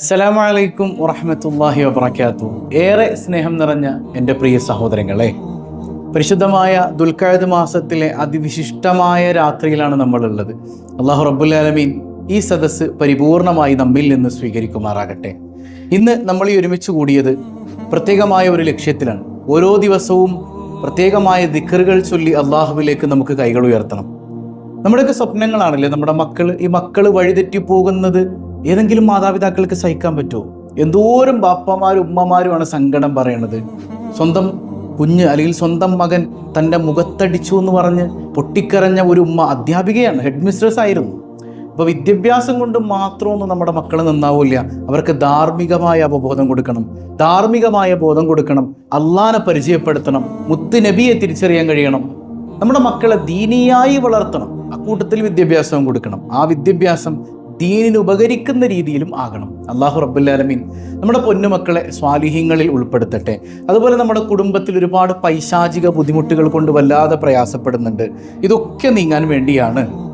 അസ്സലാമലൈക്കും വറഹമത്തല്ലാഹി വബർക്കാത്തു ഏറെ സ്നേഹം നിറഞ്ഞ എന്റെ പ്രിയ സഹോദരങ്ങളെ പരിശുദ്ധമായ ദുൽഖായത് മാസത്തിലെ അതിവിശിഷ്ടമായ രാത്രിയിലാണ് നമ്മളുള്ളത്. അള്ളാഹു റബ്ബുല്ലാലമീൻ ഈ സദസ്സ് പരിപൂർണമായി നമ്മിൽ നിന്ന് സ്വീകരിക്കുമാറാകട്ടെ. ഇന്ന് നമ്മൾ ഈ ഒരുമിച്ച് കൂടിയത് പ്രത്യേകമായ ഒരു ലക്ഷ്യത്തിലാണ്. ഓരോ ദിവസവും പ്രത്യേകമായ ദിക്കറുകൾ ചൊല്ലി അള്ളാഹുവിലേക്ക് നമുക്ക് കൈകൾ ഉയർത്തണം. നമ്മുടെയൊക്കെ സ്വപ്നങ്ങളാണല്ലേ? നമ്മുടെ മക്കൾ ഈ മക്കൾ വഴിതെറ്റി പോകുന്നത് ഏതെങ്കിലും മാതാപിതാക്കൾക്ക് സഹിക്കാൻ പറ്റുമോ? എന്തോരം ബാപ്പമാരും ഉമ്മമാരുമാണ് സങ്കടം പറയണത്. സ്വന്തം കുഞ്ഞ് അല്ലെങ്കിൽ സ്വന്തം മകൻ തന്റെ മുഖത്തടിച്ചു എന്ന് പറഞ്ഞ് പൊട്ടിക്കരഞ്ഞ ഒരു ഉമ്മ അധ്യാപികയാണ് ഹെഡ് മിസ്ട്രസ് ആയിരുന്നു. അപ്പോൾ വിദ്യാഭ്യാസം കൊണ്ട് മാത്രമൊന്നും നമ്മുടെ മക്കൾ നന്നാവില്ല. അവർക്ക് ധാർമ്മികമായ അവബോധം കൊടുക്കണം. ധാർമ്മികമായ ബോധം കൊടുക്കണം. അള്ളാനെ പരിചയപ്പെടുത്തണം. മുത്ത് നബിയെ തിരിച്ചറിയാൻ കഴിയണം. നമ്മുടെ മക്കളെ ദീനിയായി വളർത്തണം. അക്കൂട്ടത്തിൽ വിദ്യാഭ്യാസവും കൊടുക്കണം. ആ വിദ്യാഭ്യാസം ദീനിന് ഉപകരിക്കുന്ന രീതിയിലും ആകണം. അള്ളാഹു റബ്ബുല്ലാലമീൻ നമ്മുടെ പൊന്നുമക്കളെ സ്വാലിഹ്യങ്ങളിൽ ഉൾപ്പെടുത്തട്ടെ. അതുപോലെ നമ്മുടെ കുടുംബത്തിൽ ഒരുപാട് പൈശാചിക ബുദ്ധിമുട്ടുകൾ കൊണ്ട് വല്ലാതെ പ്രയാസപ്പെടുന്നുണ്ട്. ഇതൊക്കെ നീങ്ങാൻ വേണ്ടിയാണ്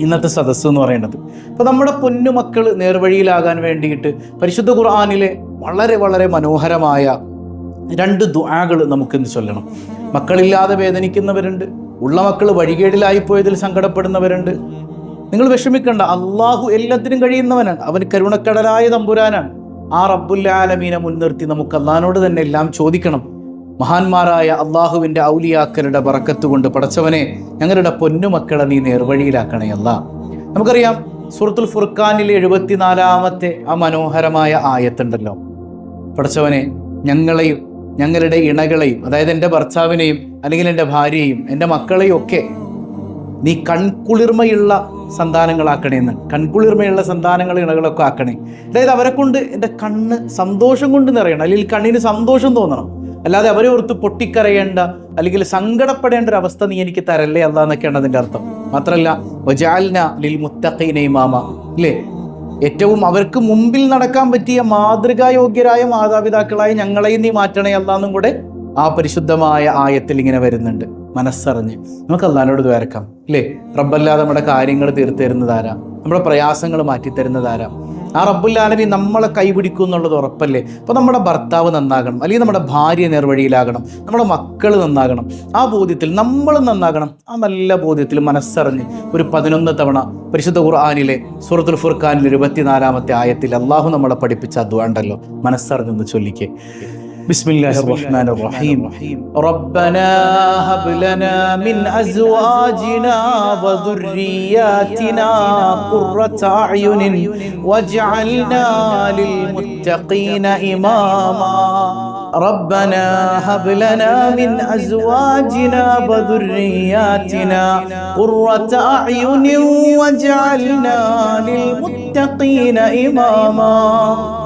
ഇന്നത്തെ സദസ്സ് എന്ന് പറയുന്നത്. അപ്പോൾ നമ്മുടെ പൊന്നുമക്കൾ നേർവഴിയിലാകാൻ വേണ്ടിയിട്ട് പരിശുദ്ധ ഖുർആാനിലെ വളരെ വളരെ മനോഹരമായ രണ്ട് ദുആകൾ നമുക്കിന്ന് ചൊല്ലണം. മക്കളില്ലാതെ വേദനിക്കുന്നവരുണ്ട്. ഉള്ള മക്കൾ വഴികേടിലായിപ്പോയതിൽ സങ്കടപ്പെടുന്നവരുണ്ട്. നിങ്ങൾ വിഷമിക്കണ്ട അള്ളാഹു എല്ലാത്തിനും കഴിയുന്നവനാണ്. അവൻ കരുണക്കടലായ തമ്പുരാനാണ്. ആ റബ്ബുല്ലാലമീനെ മുൻനിർത്തി നമുക്ക് അള്ളഹാനോട് തന്നെ എല്ലാം ചോദിക്കണം. മഹാന്മാരായ അള്ളാഹുവിന്റെ ബറക്കത്ത് കൊണ്ട് പടച്ചവനെ ഞങ്ങളുടെ പൊന്നുമക്കളെ നീ നേർവഴിയിലാക്കണേ അല്ല. നമുക്കറിയാം സുഹൃത്തുൽ ഫുർഖാനിലെ എഴുപത്തിനാലാമത്തെ ആ മനോഹരമായ ആയത്തുണ്ടല്ലോ. പടച്ചവനെ ഞങ്ങളെയും ഞങ്ങളുടെ ഇണകളെയും അതായത് എന്റെ ഭർത്താവിനെയും അല്ലെങ്കിൽ എന്റെ ഭാര്യയെയും എന്റെ മക്കളെയും ഒക്കെ നീ കൺകുളിർമയുള്ള സന്താനങ്ങളാക്കണേ എന്ന് കൺകുളിർമയുള്ള സന്താനങ്ങൾ ഇണകളൊക്കെ ആക്കണേ. അതായത് അവരെ കൊണ്ട് എന്റെ കണ്ണ് സന്തോഷം കൊണ്ട് നിറയണം. അല്ലെങ്കിൽ കണ്ണിന് സന്തോഷം തോന്നണം. അല്ലാതെ അവരെ ഓർത്ത് പൊട്ടിക്കരയേണ്ട അല്ലെങ്കിൽ സങ്കടപ്പെടേണ്ട ഒരു അവസ്ഥ നീ എനിക്ക് തരല്ലേ അല്ല എന്നൊക്കെയാണ് അതിന്റെ അർത്ഥം. മാത്രമല്ല ഒജാലിന ലിൽ മുത്തഖീന ഇമാമ. ഇല്ലേ? ഏറ്റവും അവർക്ക് മുമ്പിൽ നടക്കാൻ പറ്റിയ മാതൃകായോഗ്യരായ മാതാപിതാക്കളായി ഞങ്ങളെയും നീ മാറ്റണേ അല്ലാന്നും കൂടെ ആ പരിശുദ്ധമായ ആയത്തിൽ ഇങ്ങനെ വരുന്നുണ്ട്. മനസ്സറിഞ്ഞ്. നമുക്ക് അള്ളഹാനോട് ദ്വാരക്കാം ഇല്ലേ? റബ്ബല്ലാതെ നമ്മുടെ കാര്യങ്ങൾ തീർത്തരുന്നതാരാ നമ്മുടെ പ്രയാസങ്ങൾ മാറ്റി തരുന്നതാരാ ആ റബ്ബുല്ലാലമി നമ്മളെ കൈപിടിക്കും എന്നുള്ളത് ഉറപ്പല്ലേ? അപ്പോൾ നമ്മുടെ ഭർത്താവ് നന്നാകണം. അല്ലെങ്കിൽ നമ്മുടെ ഭാര്യ നേർവഴിയിലാകണം. നമ്മുടെ മക്കൾ നന്നാകണം. ആ ബോധ്യത്തിൽ നമ്മൾ നന്നാകണം. ആ നല്ല ബോധ്യത്തിൽ മനസ്സറിഞ്ഞ് ഒരു പതിനൊന്ന് തവണ പരിശുദ്ധ ഖുർആാനിലെ സൂറത്തുൽ ഫുർഖാനിലെ ഇരുപത്തിനാലാമത്തെ ആയത്തിൽ അള്ളാഹു നമ്മളെ പഠിപ്പിച്ച അദ്വാണ്ടല്ലോ മനസ്സറിഞ്ഞെന്ന് ചൊല്ലിക്കേ. بسم الله الرحمن الرحيم. ربنا هب لنا من أزواجنا وذرياتنا قرة أعين واجعلنا للمتقين إماما. ربنا هب لنا من أزواجنا وذرياتنا قرة أعين واجعلنا للمتقين إماما.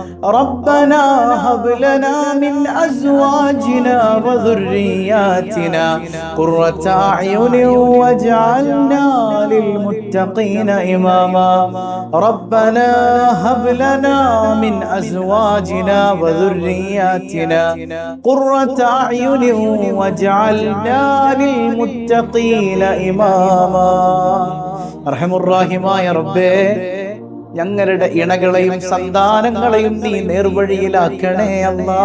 ربنا هب لنا من أزواجنا وذرياتنا قرة أعين واجعلنا للمتقين إماما ربنا هب لنا من أزواجنا وذرياتنا قرة أعين واجعلنا للمتقين إماما റഹമുറാഹിമായ റബ്ബേ ഞങ്ങളുടെ ഇണകളെയും സന്താനങ്ങളെയും നീ നേർവഴിയിലാക്കണേ അല്ലാ.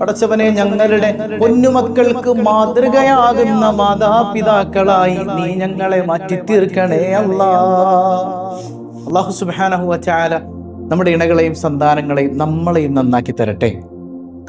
പടച്ചവനെ ഞങ്ങളുടെ പൊന്നുമക്കൾക്ക് മാതൃകയാകുന്ന മാതാപിതാക്കളായി നീ ഞങ്ങളെ മാറ്റി തീർക്കണേ അല്ലാ. അള്ളാഹു സുബാനഹു വച്ചാല നമ്മുടെ ഇണകളെയും സന്താനങ്ങളെയും നമ്മളെയും നന്നാക്കി തരട്ടെ.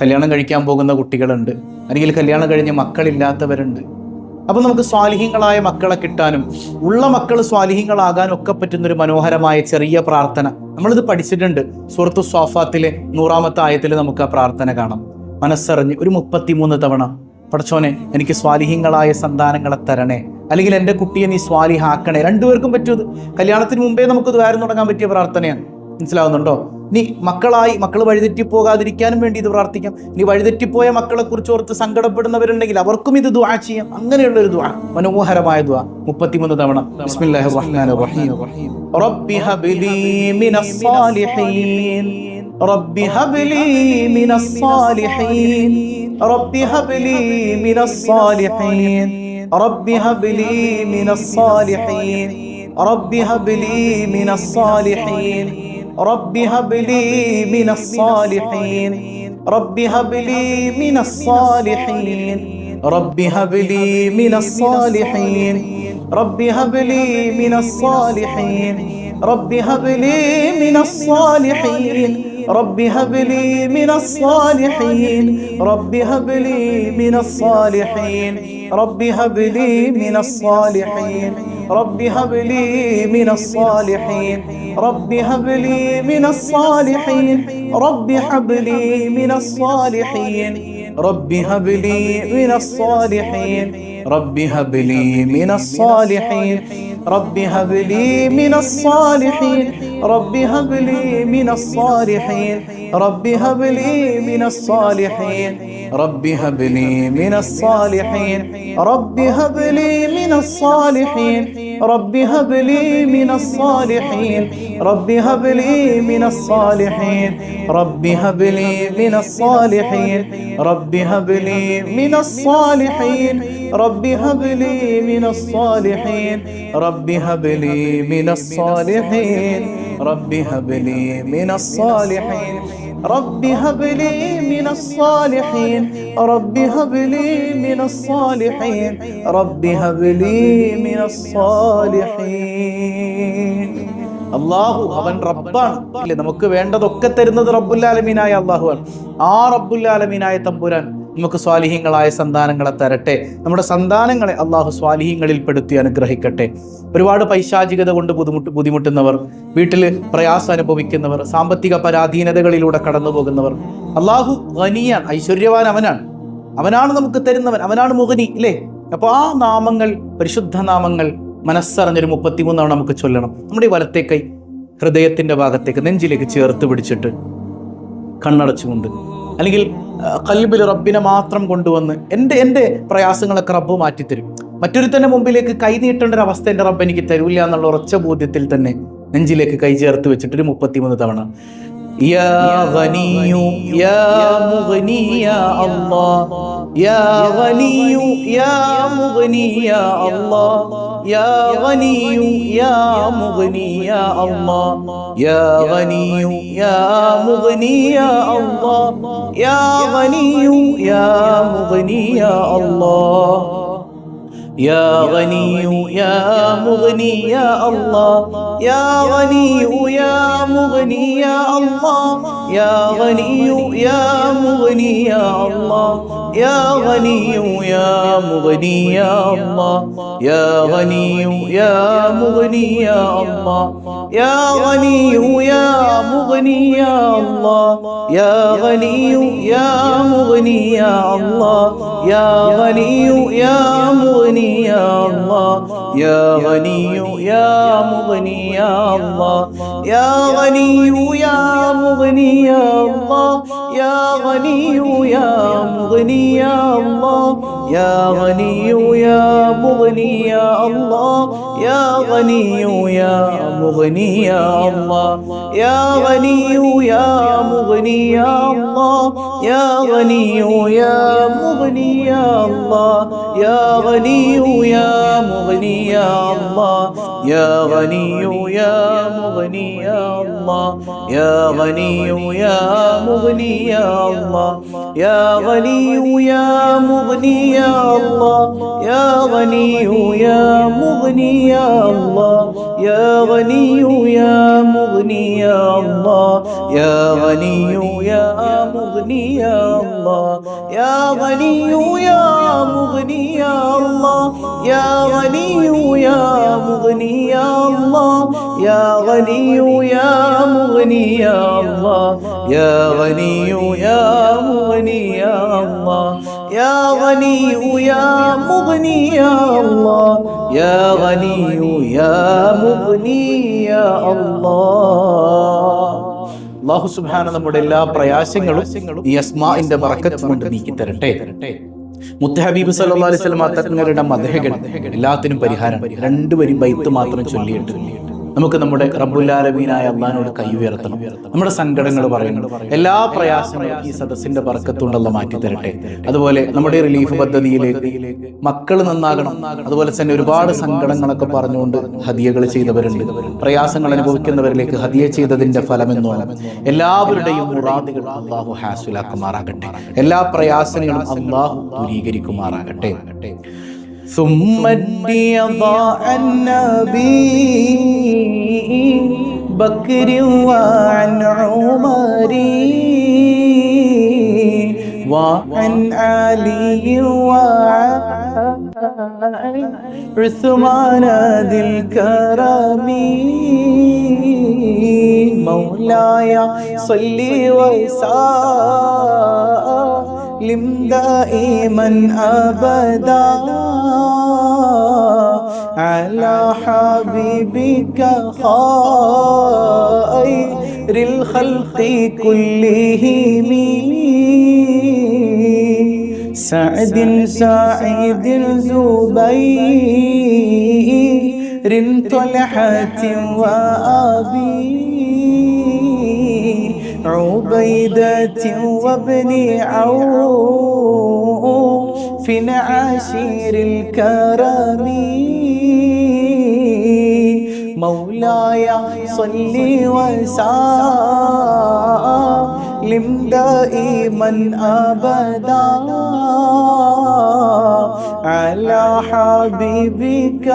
കല്യാണം കഴിക്കാൻ പോകുന്ന കുട്ടികളുണ്ട്. അല്ലെങ്കിൽ കല്യാണം കഴിഞ്ഞ് മക്കളില്ലാത്തവരുണ്ട്. അപ്പൊ നമുക്ക് സ്വാലിഹ്യങ്ങളായ മക്കളെ കിട്ടാനും ഉള്ള മക്കൾ സ്വാലിഹ്യങ്ങളാകാനും ഒക്കെ പറ്റുന്ന ഒരു മനോഹരമായ ചെറിയ പ്രാർത്ഥന. നമ്മളിത് പഠിച്ചിട്ടുണ്ട്. സുഹൃത്തു സ്വാഫാത്തിലെ നൂറാമത്തെ ആയത്തിൽ നമുക്ക് ആ പ്രാർത്ഥന കാണാം. മനസ്സറിഞ്ഞ് ഒരു മുപ്പത്തിമൂന്ന് തവണ പടച്ചോനെ എനിക്ക് സ്വാലിഹ്യങ്ങളായ സന്താനങ്ങളെ തരണേ. അല്ലെങ്കിൽ എന്റെ കുട്ടിയെ നീ സ്വാലിഹാക്കണേ. രണ്ടുപേർക്കും പറ്റുമത് കല്യാണത്തിന് മുമ്പേ നമുക്കത് ദ്വാരം തുടങ്ങാൻ പറ്റിയ പ്രാർത്ഥനയാണ്. മനസ്സിലാവുന്നുണ്ടോ? നീ മക്കളായി മക്കൾ വഴിതെറ്റി പോകാതിരിക്കാനും വേണ്ടി ഇത് പ്രാർത്ഥിക്കാം. നീ വഴിതെറ്റിപ്പോയ മക്കളെ കുറിച്ച് ഓർത്ത് സങ്കടപ്പെടുന്നവരുണ്ടെങ്കിൽ അവർക്കും ഇത് ദുആ ചെയ്യാം. അങ്ങനെയുള്ള ഒരു ദുആ. മനോഹരമായ ദുആ. മുപ്പത്തിമൂന്ന് തവണ. ബിസ്മില്ലാഹിർ റഹ്മാനിർ റഹീം റബ്ബി ഹബ്ലി മിനസ് റബ്ബി മിനസ് റബ്ബി മിനസ് റബ്ബി മിനസ് റബ്ബി മിനസ് رب هب لي من الصالحين. رب هب لي من الصالحين. رب هب لي من الصالحين. رب هب لي من الصالحين. رب هب لي من الصالحين. رب هب لي من الصالحين. رب هب لي من الصالحين. رب هب لي من الصالحين. رب هب لي من الصالحين. رب هب لي من الصالحين. رب هب لي من الصالحين. رب هب لي من الصالحين. رب هب لي من الصالحين. رب هب لي من الصالحين. رب هب لي من الصالحين. رب هب لي من الصالحين. رب هب لي من الصالحين. رب هب لي من الصالحين. رب هب لي من الصالحين. رب هب لي من الصالحين. رب هب لي من الصالحين. رب هب لي من الصالحين. رب هب لي من الصالحين رب هب لي من الصالحين رب هب لي من الصالحين رب هب لي من الصالحين رب هب لي من الصالحين رب هب لي من الصالحين അള്ളാഹു അവൻ റബ്ബാണ് ഇല്ലേ നമുക്ക് വേണ്ടതൊക്കെ തരുന്നത് റബ്ബുല്ലാലമീനായ അള്ളാഹുവാണ് ആ റബ്ബുല്ലാലമീനായ തമ്പുരാൻ നമുക്ക് സ്വാലിഹ്യങ്ങളായ സന്താനങ്ങളെ തരട്ടെ. നമ്മുടെ സന്താനങ്ങളെ അള്ളാഹു സ്വാലിഹ്യങ്ങളിൽ പെടുത്തി അനുഗ്രഹിക്കട്ടെ. ഒരുപാട് പൈശാചികത കൊണ്ട് ബുദ്ധിമുട്ട് ബുദ്ധിമുട്ടുന്നവർ വീട്ടിൽ പ്രയാസം അനുഭവിക്കുന്നവർ സാമ്പത്തിക പരാധീനതകളിലൂടെ കടന്നു പോകുന്നവർ അള്ളാഹു ഖനിയാണ് ഐശ്വര്യവാൻ അവനാണ്. അവനാണ് നമുക്ക് തരുന്നവൻ അവനാണ് മുഖനി ഇല്ലേ? അപ്പോൾ ആ നാമങ്ങൾ പരിശുദ്ധ നാമങ്ങൾ മനസ്സറിഞ്ഞൊരു മുപ്പത്തിമൂന്നാണ് നമുക്ക് ചൊല്ലണം. നമ്മുടെ വലത്തെ കൈ ഹൃദയത്തിന്റെ ഭാഗത്തേക്ക് നെഞ്ചിലേക്ക് ചേർത്ത് പിടിച്ചിട്ട് കണ്ണടച്ചുകൊണ്ട് അല്ലെങ്കിൽ കൽബിൽ റബ്ബിനെ മാത്രം കൊണ്ടുവന്ന് എൻ്റെ എൻ്റെ പ്രയാസങ്ങളൊക്കെ റബ്ബ് മാറ്റിത്തരും മറ്റൊരുത്തൻ്റെ മുമ്പിലേക്ക് കൈ നീട്ടേണ്ട ഒരു അവസ്ഥ എൻ്റെ റബ്ബ് എനിക്ക് തരൂല്ല എന്നുള്ള ഉറച്ച ബോധ്യത്തിൽ തന്നെ നെഞ്ചിലേക്ക് കൈ ചേർത്ത് വെച്ചിട്ട് ഒരു മുപ്പത്തിമൂന്ന് തവണ يا غني يا مغني يا الله يا غني يا مغني يا الله يا غني يا مغني يا الله يا غني يا مغني يا الله يا غني يا مغني يا الله يا غني يا مغني يا الله يا غني يا مغني يا الله يا غني يا مغني يا الله يا غني يا مغني يا الله. يا غني يا مغني يا الله. يا غني يا مغني يا الله. يا غني يا مغني يا الله. يا غني يا مغني يا الله. يا غني يا مغني يا الله. يا غني يا مغني يا الله. يا غني يا مغني يا الله يا غني يا مغني يا الله يا غني يا مغني يا الله يا غني يا مغني يا الله يا غني يا مغني يا الله يا غني يا مغني يا الله يا غني يا مغني يا الله. يا غني يا مغني يا الله. يا غني يا مغني يا الله. يا غني يا مغني يا الله. يا غني يا مغني يا الله يا غني يا مغني يا الله يا غني يا مغني يا الله يا غني يا مغني يا الله يا غني يا مغني يا الله يا غني يا مغني يا الله يا غني يا مغني يا الله يا غني يا مغني يا الله അള്ളാഹു സുബ്ഹാന നമ്മുടെ എല്ലാ പ്രയാസങ്ങളും ഈ അസ്മാഇന്റെ ബറക്കത്ത് കൊണ്ട് നീക്കി തരട്ടെ മുത്ത ഹബീബ് സല്ലല്ലാഹു അലൈഹി വസല്ലം തങ്ങളുടെ മദഹകൾ എല്ലാത്തിനും പരിഹാരം രണ്ടുപേരും ബൈത്ത് മാത്രം ചൊല്ലിയിട്ട് നമുക്ക് നമ്മുടെ റബ്ബുല്ലാലമീനായ അള്ളഹാനോട് കൈ ഉയർത്തണം. നമ്മുടെ സങ്കടങ്ങൾ പറയണം എല്ലാ പ്രയാസങ്ങളും ഈ സദസ്സിന്റെ പറക്കത്തുണ്ടല്ലോ മാറ്റി തരട്ടെ. അതുപോലെ നമ്മുടെ റിലീഫ് പദ്ധതിയിലേക്ക് മക്കൾ നന്നാകണം. അതുപോലെ തന്നെ ഒരുപാട് സങ്കടങ്ങളൊക്കെ പറഞ്ഞുകൊണ്ട് ഹദിയകൾ ചെയ്തവരുണ്ട്. പ്രയാസങ്ങൾ അനുഭവിക്കുന്നവരിലേക്ക് ഹദിയ ചെയ്തതിന്റെ ഫലമെന്നോണം എല്ലാവരുടെയും മുറാദുകൾ അള്ളാഹു ഹാസുലാക്കുമാറാകട്ടെ. എല്ലാ പ്രയാസങ്ങളും അള്ളാഹു ദൂരീകരിക്കുമാറാകട്ടെ. ثم ضاع النبي بكر وعن عمر وعن علي وعن عثمان ذي الكرم. مولاي صل وسلم. دائما أبدا. على حبيبك خير الخلق كلهم. سعد سعيد زبير طلحة وأبي. عبيدة وابن عوف عشير الكرم. مولاي صل وسلم دائما أبدا على حبيبك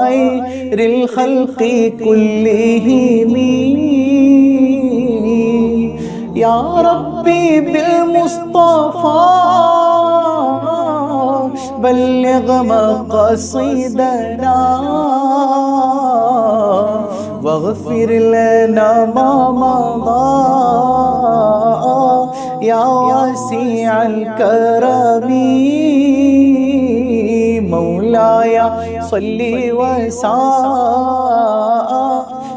خير الخلق كلهم. يا ربي بالمصطفى. بلغ مقاصدنا واغفر لنا ما مضى. يا واسع الكرم مولاي صل وسلم.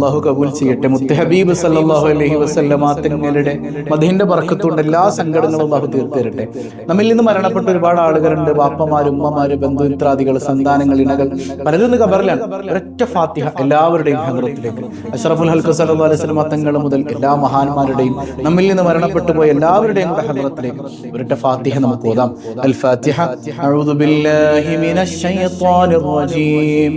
അള്ളാഹു കബൂൽ ചെയ്യട്ടെ. മുത്ത ഹബീബ് സല്ലല്ലാഹു അലൈഹി വസല്ലമ തങ്ങളുടെ മദീന്റെ പറക്കത്തുകൊണ്ട് എല്ലാ സങ്കടങ്ങളും അള്ളാഹു തീർത്തരട്ടെ. നമ്മിൽ നിന്ന് മരണപ്പെട്ട ഒരുപാട് ആളുകളുണ്ട്. ബാപ്പമാര് ഉമ്മമാര് ബന്ധുമിത്രാദികൾ സന്താനങ്ങൾ ഇണകൾ. പലരും കബറിലാണ് ഒരൊറ്റ ഫാത്തിഹ എല്ലാവരുടെയും ഹദ്റത്തിലേക്ക് അഷറഫുൽ ഹൽക്ക് സല്ലല്ലാഹു അലൈഹി തങ്ങൾ മുതൽ എല്ലാ മഹാന്മാരുടെയും നമ്മിൽ നിന്ന് മരണപ്പെട്ടു പോയ എല്ലാവരുടെയും ഹദ്റത്തിലേക്ക് ഒരൊറ്റ ഫാത്തിഹ നമുക്ക് ഓതാം. അൽ ഫാത്തിഹ അഊദു ബില്ലാഹി മിനശ് ശൈത്വാനിർ റജീം.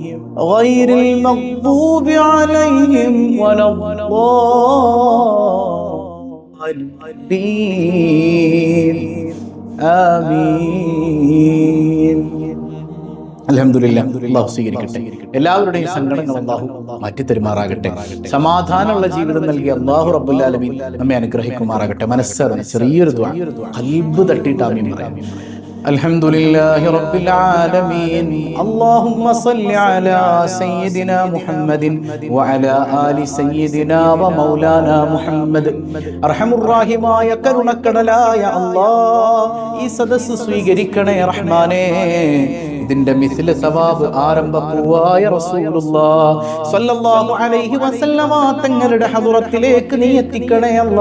غير المغضوب عليهم ولا الضالين آمين അലഹമില്ല അള്ളാഹു സ്വീകരിക്കട്ടെ എല്ലാവരുടെയും സങ്കടങ്ങൾ അള്ളാഹു മാറ്റി തരുമാറാകട്ടെ സമാധാനമുള്ള ജീവിതം നൽകി അള്ളാഹു റബ്ബുല്ലാലമീൻ നമ്മെ അനുഗ്രഹിക്കുമാറാകട്ടെ മനസ്സറിഞ്ഞ് ചെറിയൊരു ദ്വാ കൽബ് തട്ടിയിട്ട് ആമീൻ പറയാം الحمد لله رب العالمين اللهم صل على سيدنا محمد وعلى آل سيدنا ومولانا محمد أرحم الراحم يا كرنك يا الله ഈ സദസ് സ്വീകരിക്കണേ റഹ്മാനേ ഇതിന്റെ മിസിൽ സവാബ് ആരംഭപ്പൂവായ തങ്ങളുടെ ഹദുറത്തിലേക്ക് നീ എത്തിക്കണേ അല്ല.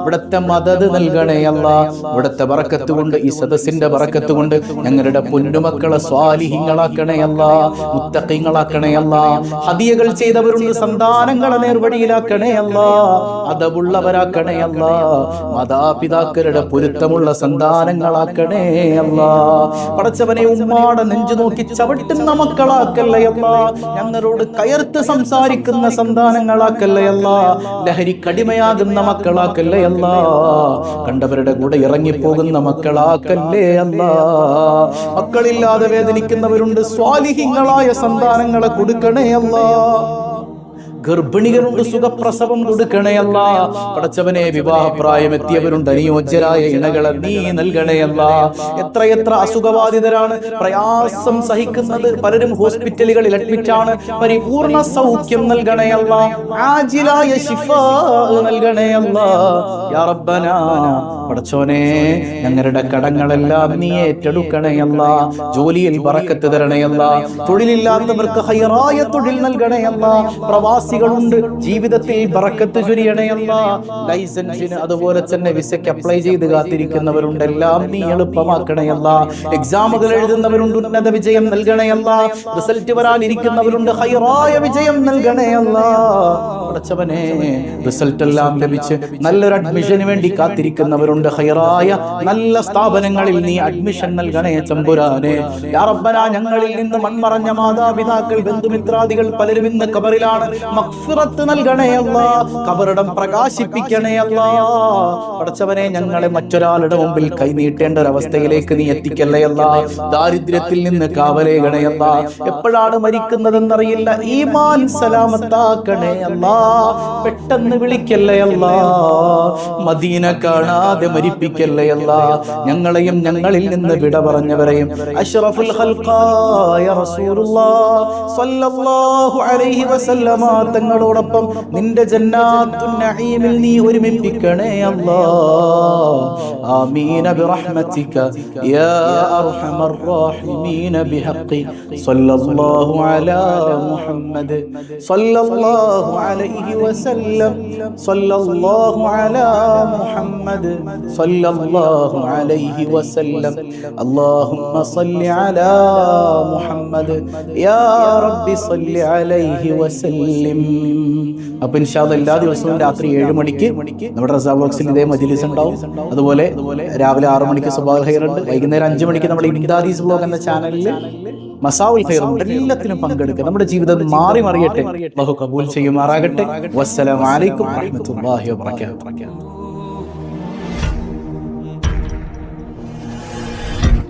ഇവിടത്തെ മദത് നൽകണേ അല്ല. ഇവിടത്തെ ബറക്കത്ത് കൊണ്ട് ഈ സദസ്സിന്റെ ബറക്കത്ത് കൊണ്ട് ഞങ്ങളുടെ പൊന്നുമക്കളെ സ്വാലിഹിങ്ങളാക്കണേ അല്ല. മുത്തക്കിങ്ങളാക്കണേ അല്ല. ഹദിയകൾ ചെയ്തവരുണ്ട് സന്താനങ്ങളെ നേർവഴിയിലാക്കണേ അല്ല. അതവുള്ളവരാക്കണേ അല്ല. മാതാപിതാക്കളുടെ പൊരുത്തമുള്ള സന്താനങ്ങളാക്കണേ അല്ല. പടച്ചവനെ ഉമ്മാടെ നെഞ്ചു നോക്കി ചവിട്ടുന്ന മക്കളാക്കല്ലയല്ല. ഞങ്ങളോട് കയർത്ത് സംസാരിക്കുന്ന സന്താനങ്ങളാക്കല്ലയല്ല. ലഹരി കടിമയാകുന്ന മക്കളാക്കല്ലയല്ല. കണ്ടവരുടെ കൂടെ ഇറങ്ങിപ്പോകുന്ന മക്കളാക്കല്ലേ അല്ല മക്കളില്ലാതെ വേദനിക്കുന്നവരുണ്ട് സ്വാലിഹിങ്ങളായ സന്താനങ്ങളെ കൊടുക്കണേ അല്ലാ ഗർഭിണികളുണ്ട് സുഖപ്രസവം കൊടുക്കണയല്ല പടച്ചവനെ വിവാഹപ്രായം എത്തിയവരുണ്ട്. അനുയോജ്യരായ ഇണകളെ നീ നൽകണയല്ല എത്രയെത്ര അസുഖബാധിതരാണ്. പ്രയാസം സഹിക്കുന്നത്. പലരും ഹോസ്പിറ്റലുകളിൽ അഡ്മിറ്റ് ആണ് പരിപൂർണ സൗഖ്യം നൽകണയല്ല ആജിലായ ശിഫ നൽകണയല്ല യാ റബ്ബന. പടച്ചോനെ ഞങ്ങളുടെ കടങ്ങളെല്ലാം നീ ഏറ്റെടുക്കണയല്ല ജോലിയിൽ വറക്കത്ത് തരണയല്ല തൊഴിലില്ലാത്തവർക്ക് ഹൈറായ തൊഴിൽ നൽകണയല്ല പ്രവാസികളുണ്ട്. ജീവിതത്തിൽ ബറക്കത്ത് ചൊരിയണയല്ല. ലൈസൻസിന് അതുപോലെ തന്നെ വിസയ്ക്ക് അപ്ലൈ ചെയ്ത് കാത്തിരിക്കുന്നവരുണ്ട് എല്ലാം നീ എളുപ്പമാക്കണയല്ല. എക്സാമുകൾ എഴുതുന്നവരുണ്ട് ഉന്നത വിജയം നൽകണയല്ല. റിസൾട്ട് വരാനിരിക്കുന്നവരുണ്ട് ഹൈറായ വിജയം നൽകണയല്ല. പടച്ചവനെ റിസൾട്ട് എല്ലാം ലഭിച്ച് നല്ലൊരു അഡ്മിഷന് വേണ്ടി കാത്തിരിക്കുന്നവരുണ്ട് ഹൈറായ നല്ല സ്ഥാപനങ്ങളിൽ നീ അഡ്മിഷൻ നൽകണേ ചമ്പുരാനെ. യാ റബ്ബന ഞങ്ങളിൽ നിന്ന് മൺമറഞ്ഞ മാതാപിതാക്കൾ ബന്ധുമിത്രാദികൾ പലരും ഇന്ന് കബറിലാണ് നൽകണേ കബറിടം പ്രകാശിപ്പിക്കണേ പടച്ചവനെ ഞങ്ങളെ മറ്റൊരാളുടെ മുമ്പിൽ കൈനീട്ടേണ്ട ഒരവസ്ഥയിലേക്ക് നീ എത്തിക്കല്ലേ അല്ല. ദാരിദ്ര്യത്തിൽ നിന്ന് കാവലേകണേ അല്ല. എപ്പോഴാണ് മരിക്കുന്നതെന്നറിയില്ല. ഈമാൻ സലാമത്താക്കണേ അല്ല. പെട്ടെന്ന് വിളിക്കല്ലേ അല്ല. മദീന കാണാതെ മരിപ്പിക്കല്ലേ അല്ല. ഞങ്ങളെയും ഞങ്ങളിൽ നിന്ന് വിട പറഞ്ഞവരെയും. അഷ്റഫുൽ സ്വല്ലല്ലാഹു അലൈഹി തങ്ങളോടൊപ്പം നിന്റെ ജന്നാത്തുൻ നഈമിൽ നീ ഒരുമിപ്പിക്കണേ അല്ലാ ആമീൻ برحمتك يا أرحم الراحمين بحق صلى الله على محمد صلى الله عليه وسلم صلى الله على محمد صلى الله عليه وسلم اللهم صل على محمد يا رب صل عليه وسلم അപ്പൊ ഇൻഷാദ് എല്ലാ ദിവസവും രാത്രി ഏഴ് മണിക്ക് നമ്മുടെ റസാ ബോക്സിൽ ഇതേ മജിലിസ് ഉണ്ടാവും. അതുപോലെ രാവിലെ ആറു മണിക്ക് സുബാൽ ഹൈർ ഉണ്ട്. വൈകുന്നേരം അഞ്ചു മണിക്ക് നമ്മുടെ ഇംദാദീസ് ബ്ലോഗ് എന്ന ചാനലിൽ മസാവുൽ ഉണ്ട്. എല്ലാത്തിനും പങ്കെടുക്കുക. നമ്മുടെ ജീവിതം മാറി മറിയട്ടെ. ബഹു കബൂൽ ചെയ്യുമാറാകട്ടെ. വസ്സലാമലൈക്കും വാഹമത്തല്ലാഹി